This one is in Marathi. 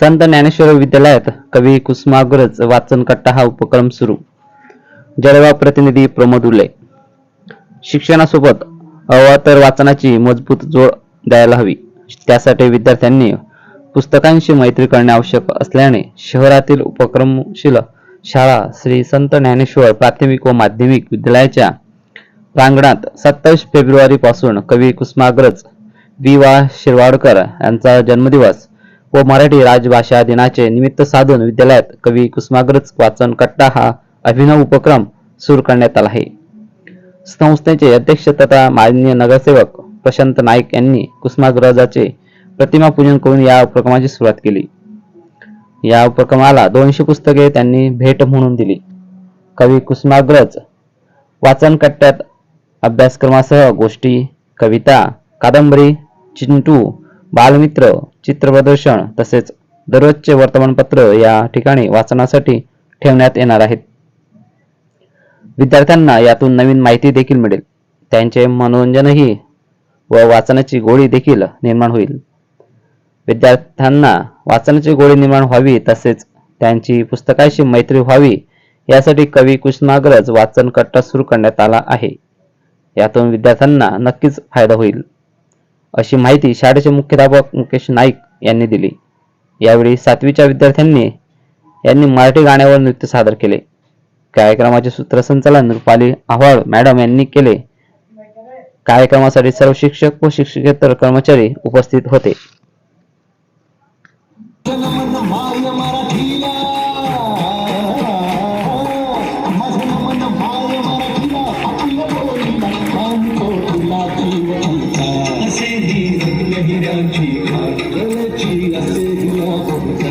संत ज्ञानेश्वर विद्यालयात कवी कुसुमाग्रज वाचन कट्टा हा उपक्रम सुरू. जळगाव प्रतिनिधी प्रमोद उल्ले शिक्षणासोबत अवातर वाचनाची मजबूत जोड द्यायला हवी. त्यासाठी विद्यार्थ्यांनी पुस्तकांशी मैत्री करणे आवश्यक असल्याने शहरातील उपक्रमशील शाळा श्री संत ज्ञानेश्वर प्राथमिक व माध्यमिक विद्यालयाच्या प्रांगणात सत्तावीस फेब्रुवारी पासून कवी कुसुमाग्रज वि वा शिरवाडकर यांचा जन्मदिवस व मराठी राजभाषा दिनाचे निमित्त साधून विद्यालयात कवी कुसुमाग्रज वाचन कट्टा हा अभिनव उपक्रम सुरू करण्यात आला आहे. संस्थेचे अध्यक्ष तथा माननीय नगरसेवक प्रशांत नाईक यांनी कुसुमाग्रजाचे प्रतिमा पूजन करून या उपक्रमाची सुरुवात केली. या उपक्रमाला दोनशे पुस्तके त्यांनी भेट म्हणून दिली. कवी कुसुमाग्रज वाचन कट्ट्यात अभ्यासक्रमासह गोष्टी कविता कादंबरी चिंटू बालमित्र चित्रप्रदर्शन तसेच दररोजचे वर्तमानपत्र या ठिकाणी वाचनासाठी ठेवण्यात येणार आहेत. विद्यार्थ्यांना यातून नवीन माहिती देखील मिळेल. त्यांचे मनोरंजनही व वाचनाची गोडी देखील निर्माण होईल. विद्यार्थ्यांना वाचनाची गोडी निर्माण व्हावी तसेच त्यांची पुस्तकाशी मैत्री व्हावी यासाठी कवी कुसुमाग्रज वाचन कट्टा सुरू करण्यात आला आहे. यातून विद्यार्थ्यांना नक्कीच फायदा होईल अशी माहिती शाळेचे मुख्याध्यापक मुकेश नाईक यांनी दिली. यावेळी सातवीच्या विद्यार्थ्यांनी यांनी मराठी गाण्यावर नृत्य सादर केले. कार्यक्रमाचे सूत्रसंचालन रुपाली आव्हाड मॅडम यांनी केले. कार्यक्रमासाठी सर्व शिक्षक व शिक्षकेतर कर्मचारी उपस्थित होते. माल मरीर भाई मरे